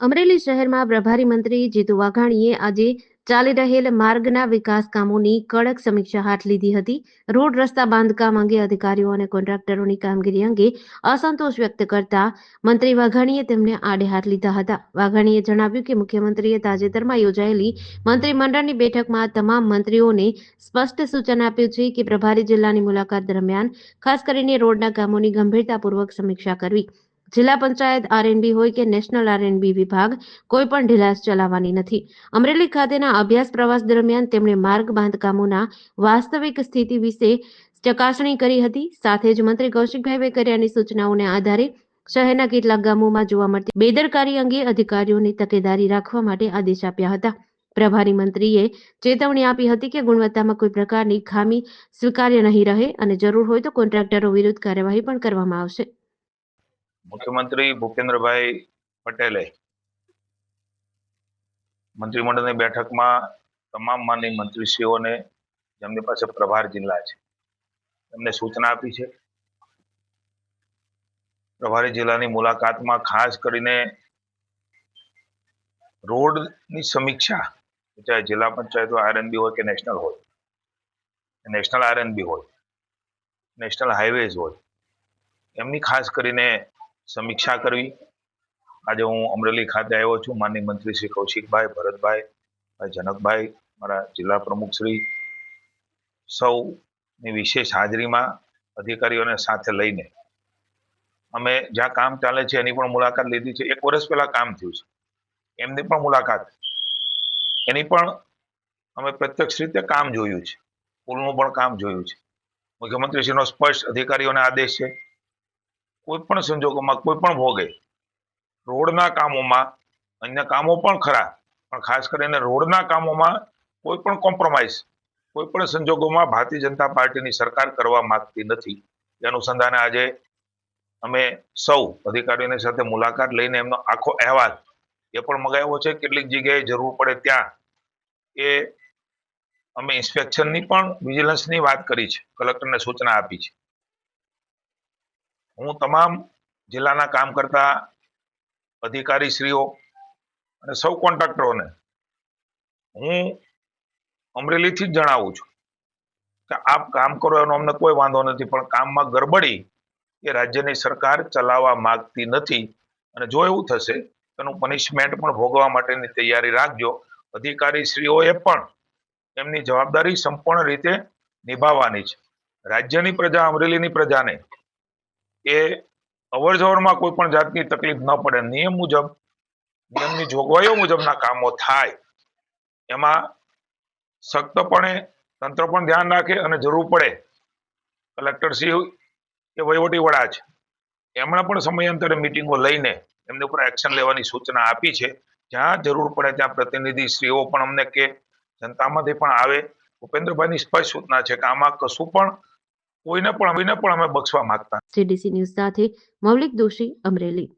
અમરેલી શહેરમાં પ્રભારી મંત્રી જીતુ વાઘાણીએ આજે ચાલી રહેલ માર્ગના વિકાસ કામોની કડક સમીક્ષા હાથ લીધી હતી. રોડ રસ્તા બાંધકામ અંગે અધિકારીઓ અને કોન્ટ્રાક્ટરોની કામગીરી અંગે અસંતોષ વ્યક્ત કરતા મંત્રી વાઘાણીએ તેમને આડે હાથ લીધા હતા. વાઘાણીએ જણાવ્યું કે મુખ્યમંત્રીએ તાજેતરમાં યોજાયેલી મંત્રીમંડળની બેઠકમાં તમામ મંત્રીઓને સ્પષ્ટ સૂચન આપ્યું છે કે પ્રભારી જિલ્લાની મુલાકાત દરમિયાન ખાસ કરીને રોડના કામોની ગંભીરતાપૂર્વક સમીક્ષા કરવી. જિલ્લા પંચાયત આરએનબી હોય કે નેશનલ આરએનબી વિભાગ, કોઈ પણ ઢીલાસ ચલાવવાની નથી. અમરેલી ખાતેના અભ્યાસ પ્રવાસ દરમિયાન તેમણે માર્ગ બાંધકામોના વાસ્તવિક સ્થિતિ વિશે ચકાસણી કરી હતી. સાથે જ મંત્રી કૌશિકભાઈ વેકરિયાની સૂચનાઓને આધારે શહેરના કેટલાક ગામોમાં જોવા મળતી બેદરકારી અંગે અધિકારીઓની તકેદારી રાખવા માટે આદેશ આપ્યા હતા. પ્રભારી મંત્રીએ ચેતવણી આપી હતી કે ગુણવત્તામાં કોઈ પ્રકારની ખામી સ્વીકાર્ય નહીં રહે અને જરૂર હોય તો કોન્ટ્રાક્ટરો વિરુદ્ધ કાર્યવાહી પણ કરવામાં આવશે. મુખ્યમંત્રી ભૂપેન્દ્રભાઈ પટેલે મંત્રીમંડળની બેઠકમાં તમામ માનની મંત્રીશ્રીઓને જેમની પાસે પ્રભાર જિલ્લા છે, એમને સૂચના આપી છે. પ્રભારી જિલ્લાની મુલાકાતમાં ખાસ કરીને રોડની સમીક્ષા, ચાહે જિલ્લા પંચાયત હોય, આરએનબી હોય કે નેશનલ હોય, નેશનલ આરએનબી હોય, નેશનલ હાઈવેઝ હોય, એમની ખાસ કરીને સમીક્ષા કરવી. આજે હું અમરેલી ખાતે આવ્યો છું. માનની મંત્રી શ્રી કૌશિકભાઈ, ભરતભાઈ ભાઈ જનકભાઈ, મારા જિલ્લા પ્રમુખ શ્રી સૌની વિશેષ હાજરીમાં અધિકારીઓને સાથે લઈને અમે જ્યાં કામ ચાલે છે એની પણ મુલાકાત લીધી છે. એક વર્ષ પહેલા કામ થયું છે. એમની પણ મુલાકાત. એની પણ અમે પ્રત્યક્ષ રીતે કામ જોયું છે. પુલનું પણ કામ જોયું છે. મુખ્યમંત્રીશ્રીનો સ્પષ્ટ અધિકારીઓને આદેશ છે. કોઈ પણ સંજોગોમાં કોઈ પણ ભોગે, રોડના કામોમાં, અન્ય કામો પણ ખરા, પણ ખાસ કરીને રોડના કામોમાં કોઈ પણ કોમ્પ્રોમાઇઝ કોઈ પણ સંજોગોમાં ભારતીય જનતા પાર્ટીની સરકાર કરવા માંગતી નથી. એ અનુસંધાને આજે અમે સૌ અધિકારીઓની સાથે મુલાકાત લઈને એમનો આખો અહેવાલ એ પણ મગાવ્યો છે. કેટલીક જગ્યાએ જરૂર પડે ત્યાં એ અમે ઇન્સ્પેક્શનની પણ વિજિલન્સની વાત કરી છે. કલેક્ટરને સૂચના આપી છે. હું તમામ જિલ્લાના કામ કરતા અધિકારીશ્રીઓ અને સૌ કોન્ટ્રાક્ટરોને હું અમરેલીથી જ જણાવું છું કે આપ કામ કરો એનો અમને કોઈ વાંધો નથી, પણ કામમાં ગરબડી એ રાજ્યની સરકાર ચલાવવા માગતી નથી. અને જો એવું થશે તેનું પનિશમેન્ટ પણ ભોગવા માટેની તૈયારી રાખજો. અધિકારીશ્રીઓએ પણ એમની જવાબદારી સંપૂર્ણ રીતે નિભાવવાની છે. રાજ્યની પ્રજા અમરેલીની પ્રજાને એ અવર જવરમાં કોઈ પણ જાતની તકલીફ ન પડે. નિયમ મુજબ, નિયમની જોગવાઈઓ મુજબના કામો થાય. એમાં સખ્તપણે તંત્ર પણ ધ્યાન રાખે અને જરૂર પડે. કલેક્ટર સિંહ એ વહીવટી વડા છે એમણે પણ સમયાંતરે મિટિંગો લઈને એમની ઉપર એક્શન લેવાની સૂચના આપી છે. જ્યાં જરૂર પડે ત્યાં પ્રતિનિધિશ્રીઓ પણ અમને કે જનતામાંથી પણ આવે. ભૂપેન્દ્રભાઈની સ્પષ્ટ સૂચના છે કે આમાં કશું પણ કોઈને પણ કોઈને પણ અમે બક્ષવા માંગતા સીડીસી ન્યૂઝ સાથે મૌલિક દોશી અમરેલી.